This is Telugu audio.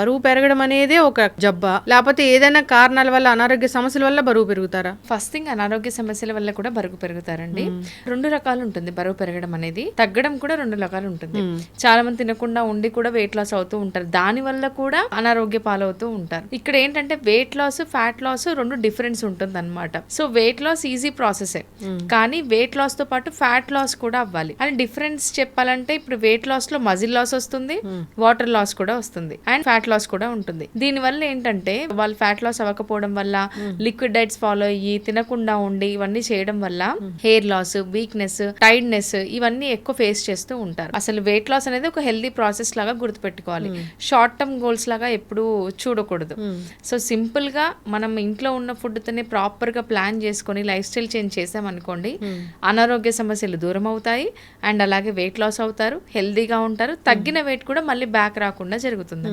బరువు పెరగడం అనేదే ఒక జబ్బా. లేకపోతే ఏదైనా కారణాల వల్ల అనారోగ్య సమస్యల వల్ల బరువు పెరుగుతారా? ఫస్ట్ థింగ్ అనారోగ్య సమస్యల వల్ల కూడా బరువు పెరుగుతారండి. రెండు రకాలు ఉంటుంది బరువు పెరగడం అనేది. తగ్గడం కూడా రెండు రకాలు ఉంటుంది. చాలా మంది తినకుండా ఉండి కూడా వెయిట్ లాస్ అవుతూ ఉంటారు. దాని వల్ల కూడా అనారోగ్య పాలవుతూ ఉంటారు. ఇక్కడ ఏంటంటే వెయిట్ లాస్ ఫ్యాట్ లాస్ రెండు డిఫరెన్స్ ఉంటుంది అనమాట so weight loss easy process కానీ వెయిట్ లాస్తో పాటు ఫ్యాట్ లాస్ కూడా అవ్వాలి. అని డిఫరెన్స్ చెప్పాలంటే ఇప్పుడు వెయిట్ లాస్లో మజిల్ లాస్ వస్తుంది వాటర్ లాస్ కూడా వస్తుంది. అండ్ ఫ్యాట్ లాస్ కూడా ఉంటుంది. దీని వల్ల ఏంటంటే వాళ్ళు ఫ్యాట్ లాస్ అవ్వకపోవడం వల్ల లిక్విడ్ డైట్స్ ఫాలో అయ్యి తినకుండా ఉండి ఇవన్నీ చేయడం వల్ల హెయిర్ లాస్ వీక్నెస్ టైర్డ్నెస్ ఇవన్నీ ఎక్కువ ఫేస్ చేస్తూ ఉంటారు. అసలు వెయిట్ లాస్ అనేది ఒక హెల్దీ ప్రాసెస్ లాగా గుర్తుపెట్టుకోవాలి. షార్ట్ టర్మ్ గోల్స్ లాగా ఎప్పుడూ చూడకూడదు. సో సింపుల్గా మనం ఇంట్లో ఉన్న ఫుడ్ తోనే ప్రాపర్గా ప్లాన్ చేసుకొని లైఫ్ స్టైల్ చేంజ్ చేసామనుకోండి అనారోగ్య సమస్యలు దూరం అవుతాయి అండ్ అలాగే వెయిట్ లాస్ అవుతారు హెల్దీగా ఉంటారు. తగ్గిన వెయిట్ కూడా మళ్ళీ బ్యాక్ రాకుండా జరుగుతుంది.